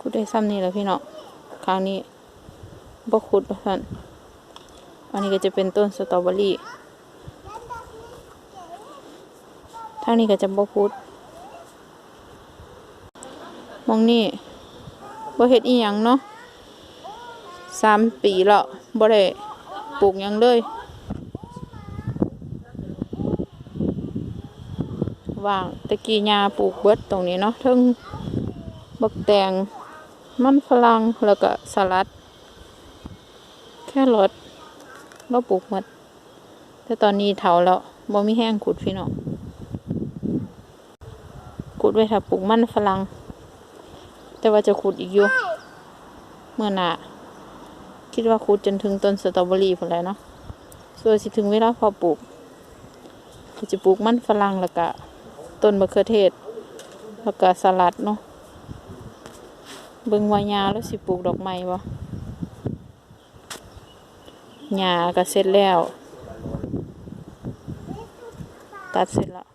ขุดได้ซ้ำนี่แหล้วพี่เน้องครั้งนี้บ่ขุดท่านอันนี้ก็จะเป็นต้นสตรอเบอรี่ทางนี้ก็จะบ่ขุดมองนี่บ่เฮ็ดอีหยังเนาะสามปีแล้วบ่ได้ปลูกยังเลยว่างตะกี้ยาปลูกเบิดตรงนี้เนาะทั้งบักแตง มันฝรั่งแล้วก็สลัด แค่รถเราปลูกหมด แต่ตอนนี้เถาแล้วบ่มีแห้งขุดพี่น้องขุดไว้ถ้าปลูกมันฝรั่งแต่ว่าจะขุดอีกอยู่เมื่อหน้าคิดว่าขุดจนถึงต้นสตรอเบอรี่พุ่นแล้วเนาะส่วนสิถึงเวลาพอปลูกจะปลูกมันฝรั่งแล้วก็ต้นมะเขือเทศแล้วก็สลัดเนาะ เบิ่งว่ายาแล้วสิปลูกดอกไม้บ่หญ้าก็เสร็จแล้ว ตัดเสร็จแล้ว